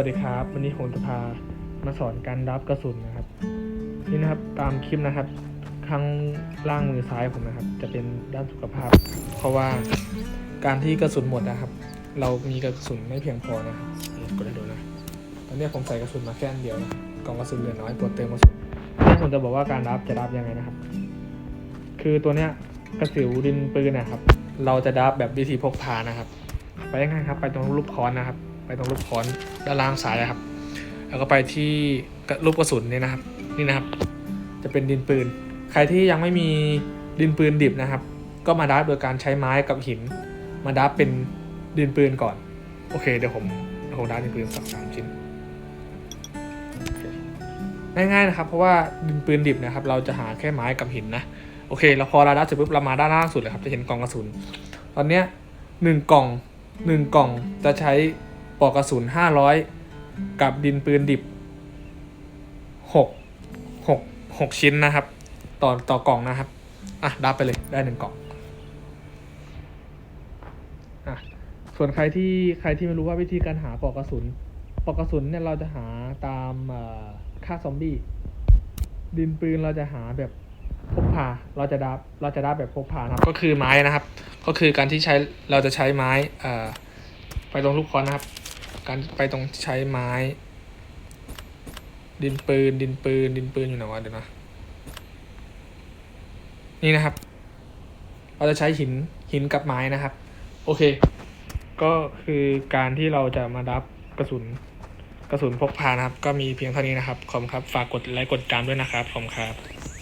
วัสดีครับ วันนี้ผมจะพามาสอนการรับกระสุนนะครับ นี่นะครับตามคลิปนะครับข้างล่างมือซ้ายผมนะครับ จะเป็นด้านสุขภาพ เพราะว่าการที่กระสุนหมดนะครับ เรามีกระสุนไม่เพียงพอนะครับกดให้ดูนะตอนนี้ผมใส่กระสุนมาแค่อันเดียวนะกล่องกระสุนเหลือน้อยตัวเติมกระสุนนี่ผมจะบอกว่าการรับจะรับยังไงนะครับ คือตัวเนี้ยกระสิวดินปืนนะครับ เราจะดับแบบวิธีพกพานะครับ ไปยังไงครับ ไปตรงรูปค้อนนะครับ ไปตรงรูปค้อนด้านล่างซ้ายนะครับ แล้วก็ไปที่รูปกระสุนนี่นะครับ นี่นะครับ จะเป็นดินปืน ใครที่ยังไม่มีดินปืนดิบนะครับ ก็มาดับโดยการใช้ไม้กับหิน มาดับเป็นดินปืนก่อน โอเคเดี๋ยวผมผมดับดินปืนสักสามชิ้นง่ายๆนะครับเพราะว่าดินปืนดิบนะครับ เราจะหาแค่ไม้กับหินนะโอเคแล้วพอเราดับเสร็จปุ๊บเรามาด้านล่างสุดเลยครับจะเห็นกล่องกระสุน ตอนเนี้ยหนึ่งกล่องหนึ่งกล่องจะใช้ ปลอกกระสุนห้าร้อยกับดินปืนดิบหกหกหกชิ้นนะครับ ต่อต่อกล่องนะครับ อะดับไปเลยได้หนึ่งกล่องอะส่วนใครที่ใครที่ไม่รู้ว่าวิธีการหาปลอกกระสุนปลอกกระสุนเนี่ยเราจะหาตามเอ่าซอมบี้ ดินปืนเราจะหาแบบพกพา เราจะดับเราจะดับแบบพกพานะครับ ก็คือไม้นะครับ ก็คือการที่ใช้เราจะใช้ไม้ไปตรงลูกค้อนนะครับ การไปตรงใช้ไม้ ดินปืน ดินปืน ดินปืนอยู่ไหนวะเดี๋ยวนะ นี่นะครับ เราจะใช้หินหินกับไม้นะครับ โอเค ก็คือการที่เราจะมาดับกระสุนกระสุนพกพานะครับ ก็มีเพียงเท่านี้นะครับ ขอบคุณครับ ฝากกดไลค์กดติดตามด้วยนะครับ ขอบคุณครับ